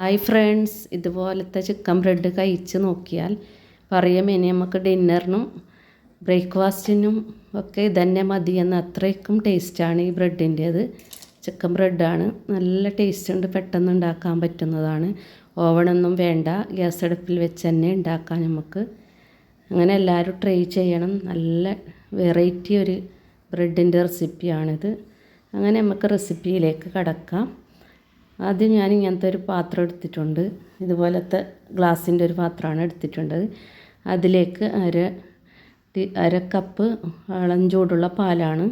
Hi friends ഇതുപോലത്തെ chicken bread കഴിച്ച് നോക്കിയാൽ പറയും ഇനി നമുക്ക് ഡിന്നറിനും ബ്രേക്ക്ഫാസ്റ്റിനും ഒക്കെ ഇതന്നെ മതിയെന്ന് അത്രയ്ക്കും ടേസ്റ്റാണ് ഈ ബ്രെഡിന്റേത് ചിക്കൻ ബ്രെഡാണ് നല്ല ടേസ്റ്റ് ഉണ്ട് പെട്ടെന്ന് ഉണ്ടാക്കാൻ പറ്റുന്നതാണ്. ഓവണൊന്നും വേണ്ട ഗ്യാസ് അടുപ്പിൽ വെച്ച് തന്നെ ഉണ്ടാക്കാം നമുക്ക്. അങ്ങനെ എല്ലാവരും ട്രൈ ചെയ്യണം. നല്ല വെറൈറ്റി ഒരു ബ്രെഡിന്റെ റെസിപ്പിയാണിത് അങ്ങനെ നമുക്ക് റെസിപ്പിയിലേക്ക് കടക്കാം. ആദ്യം ഞാൻ ഇങ്ങനത്തെ ഒരു പാത്രം എടുത്തിട്ടുണ്ട്. ഇതുപോലത്തെ ഗ്ലാസിന്റെ ഒരു പാത്രമാണ് എടുത്തിട്ടുണ്ട് അതിലേക്ക് അര അര കപ്പ് ഇളം ചൂടുള്ള പാലാണ്.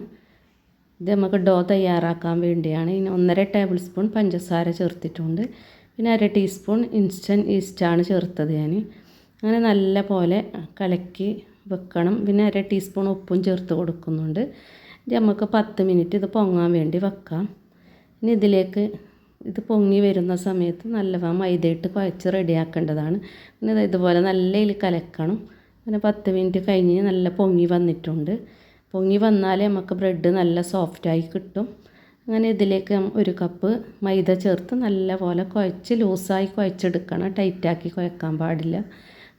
ഇത് നമുക്ക് ഡോ തയ്യാറാക്കാൻ വേണ്ടിയാണ്. ഇനി ഒന്നര ടേബിൾ സ്പൂൺ പഞ്ചസാര ചേർത്തിട്ടുണ്ട്. പിന്നെ അര ടീസ്പൂൺ ഇൻസ്റ്റന്റ് ഈസ്റ്റാണ് ചേർത്തത് ഞാൻ. അങ്ങനെ നല്ല പോലെ കലക്കി വെക്കണം. പിന്നെ അര ടീസ്പൂൺ ഉപ്പും ചേർത്ത് കൊടുക്കുന്നുണ്ട്. ഇത് നമുക്ക് പത്ത് മിനിറ്റ് ഇത് പൊങ്ങാൻ വേണ്ടി വെക്കാം. ഇനി ഇതിലേക്ക് ഇത് പൊങ്ങി വരുന്ന സമയത്ത് നല്ലവണ്ണം മൈദയിട്ട് കുഴച്ച് റെഡിയാക്കേണ്ടതാണ്. പിന്നെ ഇതുപോലെ നല്ല ഇതിൽ കലക്കണം. പിന്നെ പത്ത് മിനിറ്റ് കഴിഞ്ഞ് നല്ല പൊങ്ങി വന്നിട്ടുണ്ട്. പൊങ്ങി വന്നാലേ നമുക്ക് ബ്രെഡ് നല്ല സോഫ്റ്റായി കിട്ടും. അങ്ങനെ ഇതിലേക്ക് ഒരു കപ്പ് മൈദ ചേർത്ത് നല്ല പോലെ കുഴച്ച് ലൂസായി കുഴച്ചെടുക്കണം. ടൈറ്റാക്കി കുഴക്കാൻ പാടില്ല.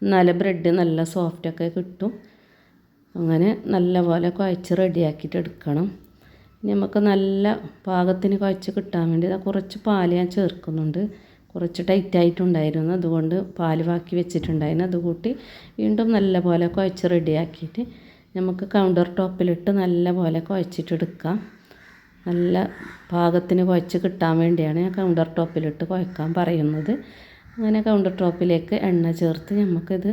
എന്നാലേ ബ്രെഡ് നല്ല സോഫ്റ്റൊക്കെ കിട്ടും. അങ്ങനെ നല്ല പോലെ കുഴച്ച് റെഡിയാക്കിയിട്ട് എടുക്കണം നമുക്ക് നല്ല പാകത്തിന് കുഴച്ച് കിട്ടാൻ വേണ്ടി കുറച്ച് പാൽ ഞാൻ ചേർക്കുന്നുണ്ട്. കുറച്ച് ടൈറ്റായിട്ടുണ്ടായിരുന്നു അതുകൊണ്ട് പാൽ ബാക്കി വെച്ചിട്ടുണ്ടായിരുന്നു. അത് കൂട്ടി വീണ്ടും നല്ല പോലെ കുഴച്ച് റെഡിയാക്കിയിട്ട് നമുക്ക് കൗണ്ടർ ടോപ്പിലിട്ട് നല്ല പോലെ കുഴച്ചിട്ടെടുക്കാം നല്ല പാകത്തിന് കുഴച്ച് കിട്ടാൻ വേണ്ടിയാണ് ഞാൻ കൗണ്ടർ ടോപ്പിലിട്ട് കുഴക്കാൻ പറയുന്നത്. അങ്ങനെ കൗണ്ടർ ടോപ്പിലേക്ക് എണ്ണ ചേർത്ത് നമുക്കിത്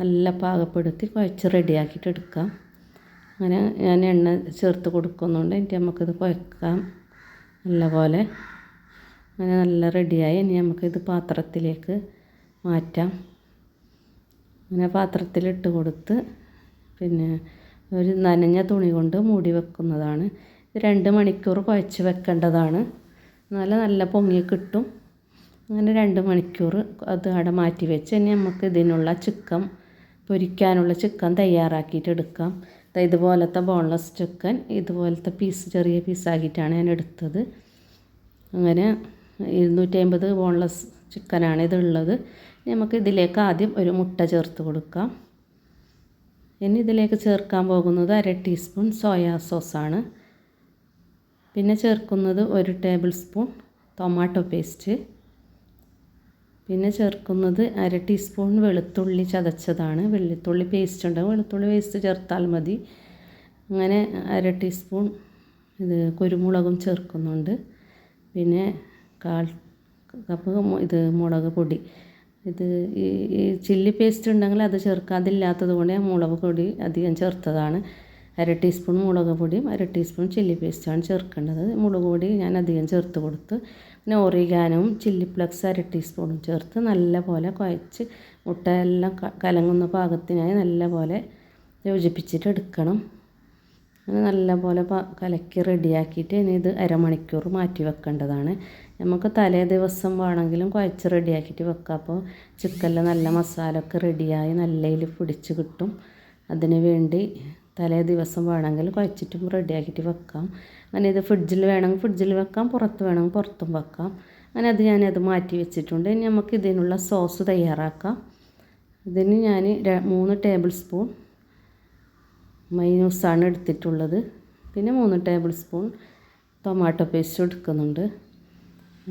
നല്ല പാകപ്പെടുത്തി കുഴച്ച് റെഡിയാക്കിയിട്ട് എടുക്കാം. അങ്ങനെ ഞാൻ എണ്ണ ചേർത്ത് കൊടുക്കുന്നുണ്ട്. എന്നിട്ട് നമുക്കിത് കുഴക്കാം. നല്ലപോലെ. അങ്ങനെ നല്ല റെഡിയായി ഇനി നമുക്കിത് പാത്രത്തിലേക്ക് മാറ്റാം. അങ്ങനെ പാത്രത്തിലിട്ട് കൊടുത്ത് പിന്നെ ഒരു നനഞ്ഞ തുണി കൊണ്ട് മൂടി വെക്കുന്നതാണ്. ഇത് രണ്ട് മണിക്കൂർ കുഴച്ച് വെക്കേണ്ടതാണ്. എന്നാലേ നല്ല പൊങ്ങി കിട്ടും. അങ്ങനെ രണ്ട് മണിക്കൂർ അത് അവിടെ മാറ്റി വെച്ച് ഇനി നമുക്ക് ഇതിനുള്ള ചിക്കൻ പൊരിക്കാനുള്ള ചിക്കൻ തയ്യാറാക്കിയിട്ട് എടുക്കാം. ദാ ഇതുപോലത്തെ ബോൺലെസ് ചിക്കൻ ഇതുപോലത്തെ പീസ് ചെറിയ പീസാക്കിയിട്ടാണ് ഞാൻ എടുത്തത്. അങ്ങനെ ഇരുന്നൂറ്റി അമ്പത് ബോൺലെസ് ചിക്കനാണ് ഇതുള്ളത്. നമുക്ക് ഇതിലേക്ക് ആദ്യം ഒരു മുട്ട ചേർത്ത് കൊടുക്കാം. ഇനി ഇതിലേക്ക് ചേർക്കാൻ പോകുന്നത് അര ടീസ്പൂൺ സോയാ സോസാണ് പിന്നെ ചേർക്കുന്നത് ഒരു ടേബിൾ സ്പൂൺ ടൊമാറ്റോ പേസ്റ്റ് പിന്നെ ചേർക്കുന്നത് അര ടീസ്പൂൺ വെളുത്തുള്ളി ചതച്ചതാണ്. വെളുത്തുള്ളി പേസ്റ്റ് ഉണ്ടാകും വെളുത്തുള്ളി പേസ്റ്റ് ചേർത്താൽ മതി. അങ്ങനെ അര ടീസ്പൂൺ ഇത് കുരുമുളകും ചേർക്കുന്നുണ്ട്. പിന്നെ കാൽ കപ്പ് ഇത് മുളക് പൊടി. ഇത് ഈ ഈ ചില്ലി പേസ്റ്റ് ഉണ്ടെങ്കിൽ അത് ചേർക്കാതില്ലാത്തത് കൊണ്ട് ഞാൻ മുളക് പൊടി അധികം ചേർത്തതാണ്. അര ടീസ്പൂൺ മുളക് പൊടിയും അര ടീസ്പൂൺ ചില്ലി പേസ്റ്റാണ് ചേർക്കേണ്ടത്. മുളക് പൊടി ഞാൻ അധികം ചേർത്ത് കൊടുത്ത് പിന്നെ ഒറിഗാനവും ചില്ലി ഫ്ലക്സ് അര ടീസ്പൂണും ചേർത്ത് നല്ലപോലെ കുഴച്ച് മുട്ട എല്ലാം കലങ്ങുന്ന പാകത്തിനായി നല്ലപോലെ യോജിപ്പിച്ചിട്ട് എടുക്കണം. അങ്ങനെ നല്ല പോലെ കലക്കി റെഡിയാക്കിയിട്ട് ഇനി ഇത് അരമണിക്കൂർ മാറ്റി വെക്കേണ്ടതാണ്. നമുക്ക് തലേ ദിവസം വേണമെങ്കിലും കുഴച്ച് റെഡിയാക്കിയിട്ട് വെക്കാം. അപ്പോൾ ചിക്കനിൽ നല്ല മസാല ഒക്കെ റെഡിയായി നല്ലതിൽ പിടിച്ച് കിട്ടും. അതിന് വേണ്ടി തലേ ദിവസം വേണമെങ്കിൽ കുഴച്ചിട്ടും റെഡിയാക്കിയിട്ട് വെക്കാം. അങ്ങനെ ഇത് ഫ്രിഡ്ജിൽ വേണമെങ്കിൽ ഫ്രിഡ്ജിൽ വെക്കാം പുറത്ത് വേണമെങ്കിൽ പുറത്തും വെക്കാം. അങ്ങനെ അത് ഞാനത് മാറ്റി വെച്ചിട്ടുണ്ട്. ഇനി നമുക്ക് ഇതിനുള്ള സോസ് തയ്യാറാക്കാം. ഇതിന് ഞാൻ മൂന്ന് ടേബിൾ സ്പൂൺ മൈനൂസാണ് എടുത്തിട്ടുള്ളത്. പിന്നെ മൂന്ന് ടേബിൾ സ്പൂൺ ടൊമാറ്റോ പേസ്റ്റ് എടുക്കുന്നുണ്ട്.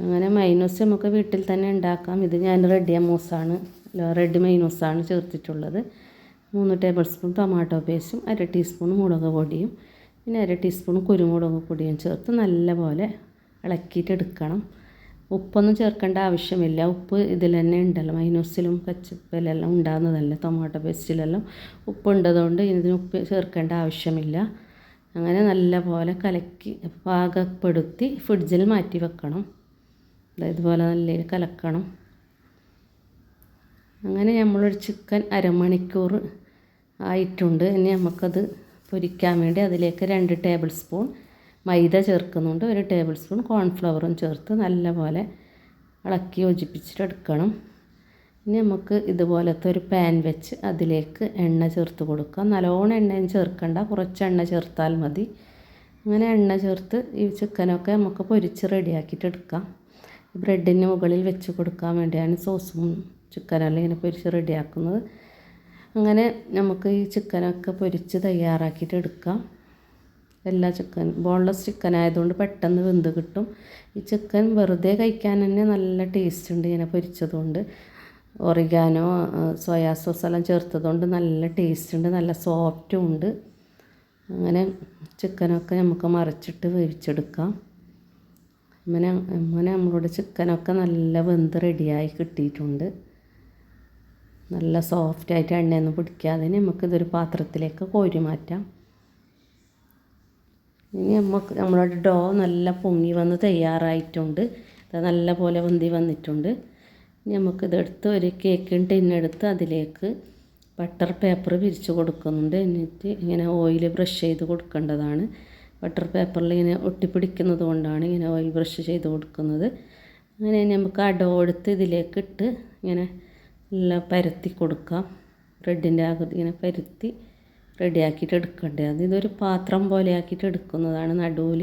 അങ്ങനെ മൈനൂസ് നമുക്ക് വീട്ടിൽ തന്നെ ഉണ്ടാക്കാം. ഇത് ഞാൻ റെഡി അമൂസാണ് റെഡ് മൈനൂസാണ് ചേർത്തിട്ടുള്ളത്. മൂന്ന് ടേബിൾ സ്പൂൺ ടൊമാറ്റോ പേസ്റ്റും അര ടീസ്പൂൺ മുളക് പൊടിയും. പിന്നെ അര ടീസ്പൂൺ കുരുമുളക് പൊടിയും ചേർത്ത് നല്ലപോലെ ഇളക്കിയിട്ട് എടുക്കണം ഉപ്പൊന്നും ചേർക്കേണ്ട ആവശ്യമില്ല. ഉപ്പ് ഇതിൽ തന്നെ ഉണ്ടല്ലോ. മൈനൂസിലും കച്ചപ്പിലെല്ലാം ഉണ്ടാകുന്നതല്ലേ ടൊമാറ്റോ പേസ്റ്റിലെല്ലാം ഉപ്പ് ഉണ്ടതുകൊണ്ട് ഇതിന് ഉപ്പ് ചേർക്കേണ്ട ആവശ്യമില്ല. അങ്ങനെ നല്ലപോലെ കലക്കി പാകപ്പെടുത്തി ഫ്രിഡ്ജിൽ മാറ്റി വെക്കണം. ഇതുപോലെ നല്ല കലക്കണം. അങ്ങനെ നമ്മളൊരു ചിക്കൻ അരമണിക്കൂർ ആയിട്ടുണ്ട്. ഇനി നമുക്കത് പൊരിക്കാൻ വേണ്ടി അതിലേക്ക് രണ്ട് ടേബിൾ സ്പൂൺ മൈദ ചേർക്കുന്നുണ്ട്. ഒരു ടേബിൾ സ്പൂൺ കോൺഫ്ലവറും ചേർത്ത് നല്ലപോലെ ഇളക്കി യോജിപ്പിച്ചിട്ട് എടുക്കണം ഇനി നമുക്ക് ഇതുപോലത്തെ ഒരു പാൻ വെച്ച് അതിലേക്ക് എണ്ണ ചേർത്ത് കൊടുക്കാം. നല്ലോണം എണ്ണയും ചേർക്കണ്ട. കുറച്ച് എണ്ണ ചേർത്താൽ മതി. അങ്ങനെ എണ്ണ ചേർത്ത് ഈ ചിക്കനൊക്കെ നമുക്ക് പൊരിച്ച് റെഡിയാക്കിയിട്ട് എടുക്കാം ബ്രെഡിന് മുകളിൽ വെച്ച് കൊടുക്കാൻ വേണ്ടിയാണ് സോസും ചിക്കനെല്ലാം ഇങ്ങനെ പൊരിച്ച് റെഡിയാക്കുന്നത്. അങ്ങനെ നമുക്ക് ഈ ചിക്കനൊക്കെ പൊരിച്ച് തയ്യാറാക്കിയിട്ട് എടുക്കാം. എല്ലാ ചിക്കൻ ബോൺലെസ് ചിക്കൻ ആയതുകൊണ്ട് പെട്ടെന്ന് വെന്ത് കിട്ടും. ഈ ചിക്കൻ വെറുതെ കഴിക്കാൻ തന്നെ നല്ല ടേസ്റ്റ് ഉണ്ട് ഇങ്ങനെ പൊരിച്ചതുകൊണ്ട്. ഒറിഗാനോ സോയാ സോസ് എല്ലാം ചേർത്തതുകൊണ്ട് നല്ല ടേസ്റ്റ് ഉണ്ട് നല്ല സോഫ്റ്റും ഉണ്ട്. അങ്ങനെ ചിക്കനൊക്കെ നമുക്ക് മറിച്ചിട്ട് വേവിച്ചെടുക്കാം. അങ്ങനെ അങ്ങനെ നമ്മളുടെ ചിക്കനൊക്കെ നല്ല വെന്ത് റെഡിയായി കിട്ടിയിട്ടുണ്ട്. നല്ല സോഫ്റ്റായിട്ട് എണ്ണയൊന്നും പിടിക്കാതെ നമുക്കിതൊരു പാത്രത്തിലേക്ക് കോരി മാറ്റാം. ഇനി നമുക്ക് നമ്മളുടെ ഡോ നല്ല പൊങ്ങി വന്ന് തയ്യാറായിട്ടുണ്ട്. നല്ല പോലെ വെന്തി വന്നിട്ടുണ്ട്. ഇനി നമുക്കിതെടുത്ത് ഒരു കേക്കിൻ ടിന്നെടുത്ത് അതിലേക്ക് ബട്ടർ പേപ്പർ വിരിച്ച് കൊടുക്കുന്നുണ്ട്. എന്നിട്ട് ഇങ്ങനെ ഓയിൽ ബ്രഷ് ചെയ്ത് കൊടുക്കേണ്ടതാണ്. ബട്ടർ പേപ്പറിൽ ഇങ്ങനെ ഒട്ടിപ്പിടിക്കുന്നത് കൊണ്ടാണ് ഇങ്ങനെ ഓയിൽ ബ്രഷ് ചെയ്ത് കൊടുക്കുന്നത്. അങ്ങനെ നമുക്ക് ആ ഡോ എടുത്ത് ഇതിലേക്ക് ഇട്ട് ഇങ്ങനെ എല്ലാം പരത്തി കൊടുക്കാം. ബ്രെഡിന്റെ ആകൃതി ഇങ്ങനെ പരത്തി റെഡിയാക്കിയിട്ട് എടുക്കേണ്ടത് ഇതൊരു പാത്രം പോലെ ആക്കിയിട്ട് എടുക്കുന്നതാണ്. നടുവിൽ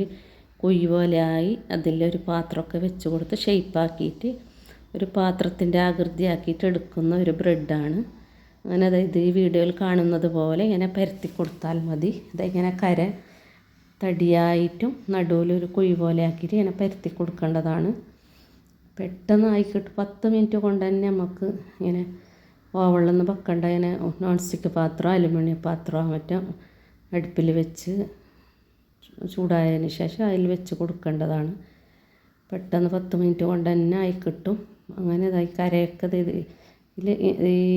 കുഴി പോലെ ആയി അതിലൊരു പാത്രമൊക്കെ വെച്ച് കൊടുത്ത് ഷെയ്പ്പാക്കിയിട്ട് ഒരു പാത്രത്തിന്റെ ആകൃതി ആക്കിയിട്ട് എടുക്കുന്ന ഒരു ബ്രെഡാണ് അങ്ങനെ അതായത് ഈ വീഡിയോയിൽ കാണുന്നത് പോലെ ഇങ്ങനെ പരത്തി കൊടുത്താൽ മതി. അതിങ്ങനെ കര തടിയായിട്ടും നടുവിലൊരു കുഴി പോലെ ആക്കിയിട്ട് ഇങ്ങനെ പരത്തി കൊടുക്കേണ്ടതാണ്. പെട്ടെന്ന് ആയിക്കിട്ട് പത്ത് മിനിറ്റ് കൊണ്ട് തന്നെ നമുക്ക് ഇങ്ങനെ ഓവളിലൊന്നും വെക്കണ്ട ഇങ്ങനെ നോൺ സ്റ്റിക്ക് പാത്രം അലുമിനിയം പാത്രം മറ്റോ അടുപ്പിൽ വെച്ച് ചൂടായതിന് ശേഷം അതിൽ വെച്ച് കൊടുക്കേണ്ടതാണ്. പെട്ടെന്ന് പത്ത് മിനിറ്റ് കൊണ്ട് തന്നെ ആയി കിട്ടും. അങ്ങനെ ഇതായി കരയൊക്കെ ഇത് ഇതിൽ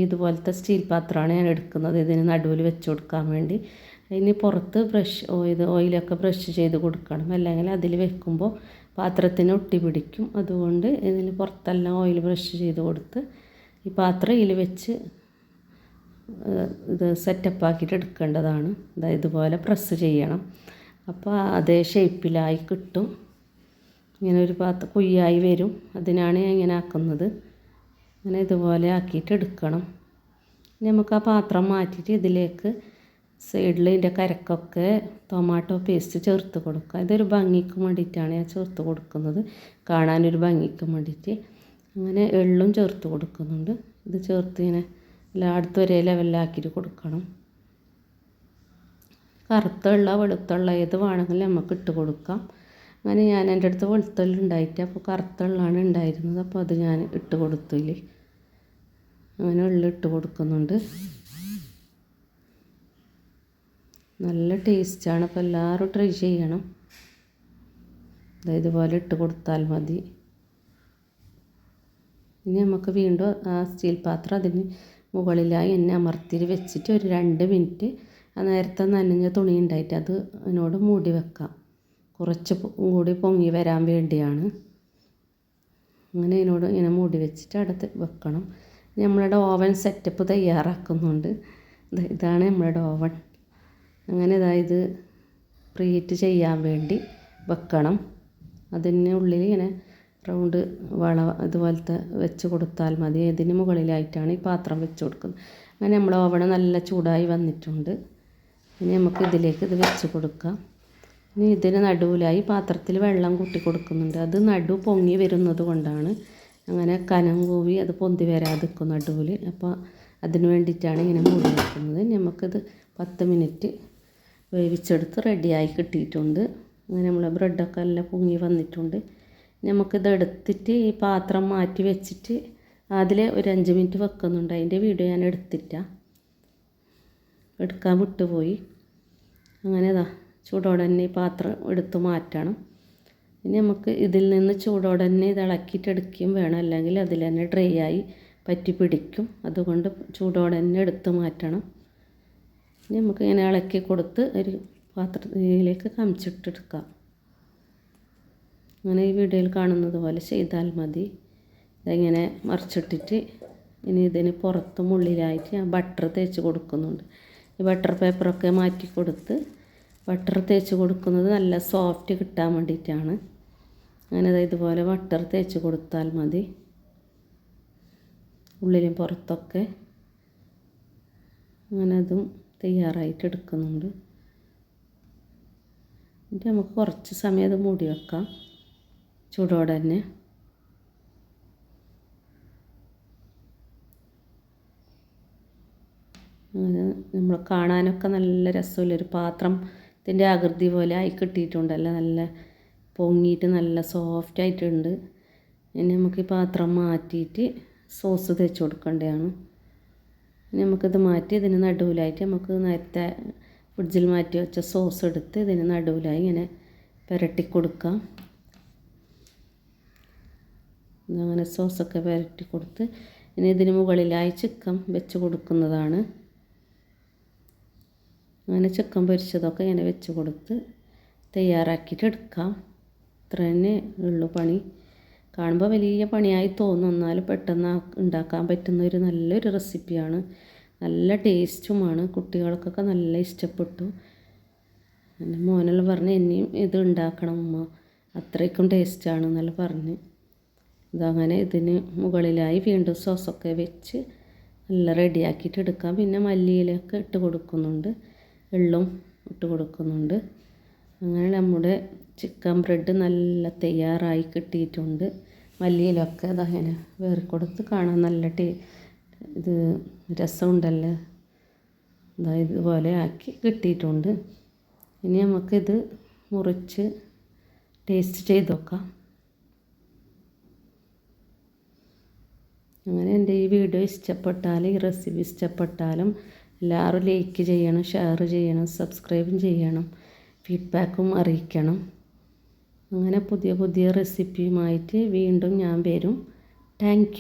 ഇതുപോലത്തെ സ്റ്റീൽ പാത്രമാണ് ഞാൻ എടുക്കുന്നത്. ഇതിന് നടുവിൽ വെച്ച് കൊടുക്കാൻ വേണ്ടി. അതിന് പുറത്ത് ബ്രഷ് ഇത് ഓയിലൊക്കെ ബ്രഷ് ചെയ്ത് കൊടുക്കണം. അല്ലെങ്കിൽ അതിൽ വെക്കുമ്പോൾ പാത്രത്തിന് ഒട്ടി പിടിക്കും. അതുകൊണ്ട് ഇതിന് പുറത്തെല്ലാം ഓയിൽ ബ്രഷ് ചെയ്ത് കൊടുത്ത് ഈ പാത്രം ഇതിൽ വെച്ച് ഇത് സെറ്റപ്പ് ആക്കിയിട്ട് എടുക്കേണ്ടതാണ്. ഇതാ ഇതുപോലെ പ്രസ് ചെയ്യണം. അപ്പോൾ അതേ ഷേപ്പിലായി കിട്ടും. ഇങ്ങനെ ഒരു പാത്ര കുയ്യായി വരും. അതിനാണ് ഞാൻ ഇങ്ങനെ ആക്കുന്നത്. അങ്ങനെ ഇതുപോലെ ആക്കിയിട്ട് എടുക്കണം. നമുക്ക് ആ പാത്രം മാറ്റിയിട്ട് ഇതിലേക്ക് സൈഡിൽ ഇതിന്റെ കരക്കൊക്കെ ടൊമാറ്റോ പേസ്റ്റ് ചേർത്ത് കൊടുക്കുക. ഇതൊരു ഭംഗിക്ക് വേണ്ടിയിട്ടാണ് ഞാൻ ചേർത്ത് കൊടുക്കുന്നത്. കാണാനൊരു ഭംഗിക്ക് വേണ്ടിയിട്ട്. അങ്ങനെ എള്ളും ചേർത്ത് കൊടുക്കുന്നുണ്ട്. ഇത് ചേർത്ത് ഇങ്ങനെ എല്ലായിടത്തും ഒരേ ലെവലിലാക്കിയിട്ട് കൊടുക്കണം. കറുത്ത വെള്ള വെളുത്തുള്ള ഏത് വേണമെങ്കിലും നമുക്ക് ഇട്ട് കൊടുക്കാം. അങ്ങനെ ഞാൻ എന്റെ അടുത്ത് വെളുത്തുള്ള ഉണ്ടായിട്ട് അപ്പോൾ കറുത്ത വെള്ളമാണ് ഉണ്ടായിരുന്നത്. അപ്പോൾ അത് ഞാൻ ഇട്ട് കൊടുത്തില്ലേ അങ്ങനെ ഉള്ളിട്ട് കൊടുക്കുന്നുണ്ട്. നല്ല ടേസ്റ്റാണ്. അപ്പോൾ എല്ലാവരും ട്രൈ ചെയ്യണം. ഇതുപോലെ ഇട്ട് കൊടുത്താൽ മതി. ഇനി നമുക്ക് വീണ്ടും ആ സ്റ്റീൽ പാത്രം അതിന് മുകളിലായി എന്നെ അമർത്തി വെച്ചിട്ട് ഒരു രണ്ട് മിനിറ്റ് ആ നേരത്തെ നനഞ്ഞ തുണി ഉണ്ടായിട്ട് അത് അതിനോട് മൂടി വെക്കാം. കുറച്ച് കൂടി പൊങ്ങി വരാൻ വേണ്ടിയാണ്. അങ്ങനെ അതിനോട് ഇങ്ങനെ മൂടി വെച്ചിട്ട് അടുത്ത് വെക്കണം. നമ്മളുടെ ഓവൻ സെറ്റപ്പ് തയ്യാറാക്കുന്നുണ്ട്. ഇതാണ് നമ്മളുടെ ഓവൻ അങ്ങനെ അതായത് പ്രീറ്റ് ചെയ്യാൻ വേണ്ടി വെക്കണം. അതിന് ഉള്ളിൽ ഇങ്ങനെ റൗണ്ട് വള ഇതുപോലത്തെ വെച്ച് കൊടുത്താൽ മതി. ഇതിന് മുകളിലായിട്ടാണ് ഈ പാത്രം വെച്ച് കൊടുക്കുന്നത്. അങ്ങനെ നമ്മൾ ഓവണ നല്ല ചൂടായി വന്നിട്ടുണ്ട്. ഇനി നമുക്ക് ഇതിലേക്ക് ഇത് വെച്ച് കൊടുക്കാം. ഇനി ഇതിന് നടുവിലായി പാത്രത്തിൽ വെള്ളം കൂട്ടി കൊടുക്കുന്നുണ്ട്. അത് നടു പൊങ്ങി വരുന്നത് കൊണ്ടാണ് അങ്ങനെ കനം കൂവി അത് പൊന്തി വരാതിരിക്കും നടുവിൽ. അപ്പോൾ അതിന് വേണ്ടിയിട്ടാണ് ഇങ്ങനെ മൂടി വെക്കുന്നത്. നമുക്കിത് പത്ത് മിനിറ്റ് വേവിച്ചെടുത്ത് റെഡിയായി കിട്ടിയിട്ടുണ്ട്. അങ്ങനെ നമ്മൾ ബ്രെഡൊക്കെ എല്ലാം പൊങ്ങി വന്നിട്ടുണ്ട്. നമുക്കിത് എടുത്തിട്ട് ഈ പാത്രം മാറ്റി വെച്ചിട്ട് അതിൽ ഒരു അഞ്ച് മിനിറ്റ് വെക്കുന്നുണ്ട്. അതിന്റെ വീഡിയോ ഞാൻ എടുത്തിട്ട. എടുക്കാൻ വിട്ടുപോയി. അങ്ങനെ ഇതാ ചൂടോടെ തന്നെ ഈ പാത്രം എടുത്ത് മാറ്റണം. ഇനി നമുക്ക് ഇതിൽ നിന്ന് ചൂടോടെ തന്നെ ഇത് ഇളക്കിയിട്ട് എടുക്കുകയും വേണം. അല്ലെങ്കിൽ അതിൽ തന്നെ ഡ്രൈ ആയി പറ്റി പിടിക്കും. അതുകൊണ്ട് ചൂടോടെ തന്നെ എടുത്ത് മാറ്റണം. ഇനി നമുക്ക് ഇങ്ങനെ ഇളക്കി കൊടുത്ത് ഒരു പാത്രത്തിലേക്ക് കമിച്ചിട്ടെടുക്കാം. അങ്ങനെ ഈ വീഡിയോയിൽ കാണുന്നത് പോലെ ചെയ്താൽ മതി. ഇതെങ്ങനെ മറിച്ചിട്ടിട്ട് ഇനി ഇതിന് പുറത്തും ഉള്ളിലായിട്ട് ഞാൻ ബട്ടർ തേച്ച് കൊടുക്കുന്നുണ്ട്. ഈ ബട്ടർ പേപ്പറൊക്കെ മാറ്റി കൊടുത്ത് ബട്ടർ തേച്ച് കൊടുക്കുന്നത് നല്ല സോഫ്റ്റ് കിട്ടാൻ വേണ്ടിയിട്ടാണ്. അങ്ങനെ ഇതുപോലെ ബട്ടർ തേച്ച് കൊടുത്താൽ മതി. ഉള്ളിലും പുറത്തൊക്കെ. അങ്ങനെ അതും തയ്യാറായിട്ട് എടുക്കുന്നുണ്ട്. എന്നിട്ട് നമുക്ക് കുറച്ച് സമയം അത് മൂടി വെക്കാം. ചൂടോടെ തന്നെ. അങ്ങനെ നമ്മൾ കാണാനൊക്കെ നല്ല രസമുള്ളൊരു പാത്രത്തിന്റെ ആകൃതി പോലെ ആയി കിട്ടിയിട്ടുണ്ടല്ലോ നല്ല പൊങ്ങിയിട്ട് നല്ല സോഫ്റ്റ് ആയിട്ടുണ്ട്. ഇനി നമുക്ക് ഈ പാത്രം മാറ്റിയിട്ട് സോസ് തേച്ച് കൊടുക്കേണ്ടതാണ്. ഇനി നമുക്കിത് മാറ്റി ഇതിന് നടുവിലായിട്ട് നമുക്ക് നേരത്തെ ഫ്രിഡ്ജിൽ മാറ്റി വെച്ച സോസ് എടുത്ത് ഇതിന് നടുവിലായി ഇങ്ങനെ പുരട്ടി കൊടുക്കാം. അങ്ങനെ സോസൊക്കെ പുരട്ടി കൊടുത്ത് ഇനി ഇതിന് മുകളിലായി ചിക്കൻ വെച്ച് കൊടുക്കുന്നതാണ്. അങ്ങനെ ചിക്കൻ പൊരിച്ചതൊക്കെ ഇങ്ങനെ വെച്ച് കൊടുത്ത് തയ്യാറാക്കിയിട്ട് എടുക്കാം. ഇത്ര തന്നെ ഉള്ളു പണി. കാണുമ്പോൾ വലിയ പണിയായി തോന്നും. എന്നാലും പെട്ടെന്ന് ഉണ്ടാക്കാൻ പറ്റുന്ന ഒരു നല്ലൊരു റെസിപ്പിയാണ്. നല്ല ടേസ്റ്റുമാണ്. കുട്ടികൾക്കൊക്കെ നല്ല ഇഷ്ടപ്പെട്ടു. എന്റെ മോനെല്ലാം പറഞ്ഞ് ഇനിയും ഇത് ഉണ്ടാക്കണം ഉമ്മ. അത്രയ്ക്കും ടേസ്റ്റാണ് എന്നെല്ലാം പറഞ്ഞ്. ഇതങ്ങനെ ഇതിന് മുകളിലായി വീണ്ടും സോസൊക്കെ വെച്ച് നല്ല റെഡിയാക്കിയിട്ട് എടുക്കാം. പിന്നെ മല്ലിയിലൊക്കെ ഇട്ട് കൊടുക്കുന്നുണ്ട്. എള്ളും ഇട്ട് കൊടുക്കുന്നുണ്ട്. അങ്ങനെ നമ്മുടെ ചിക്കൻ ബ്രെഡ് നല്ല തയ്യാറായി കിട്ടിയിട്ടുണ്ട്. മല്ലിയിലൊക്കെ അതങ്ങനെ വേറി കൊടുത്ത് കാണാൻ നല്ല ടേ ഇത് രസമുണ്ടല്ലോ? ഇതാ ഇതുപോലെ ആക്കി കിട്ടിയിട്ടുണ്ട്. ഇനി നമുക്കിത് മുറിച്ച് ടേസ്റ്റ് ചെയ്ത് നോക്കാം. അങ്ങനെ എന്റെ ഈ വീഡിയോ ഇഷ്ടപ്പെട്ടാൽ ഈ റെസിപ്പി ഇഷ്ടപ്പെട്ടാലും എല്ലാവരും ലൈക്ക് ചെയ്യണം ഷെയർ ചെയ്യണം സബ്സ്ക്രൈബും ചെയ്യണം ഫീഡ്ബാക്കും അറിയിക്കണം. അങ്ങനെ പുതിയ പുതിയ റെസിപ്പിയുമായിട്ട് വീണ്ടും ഞാൻ വരും. താങ്ക്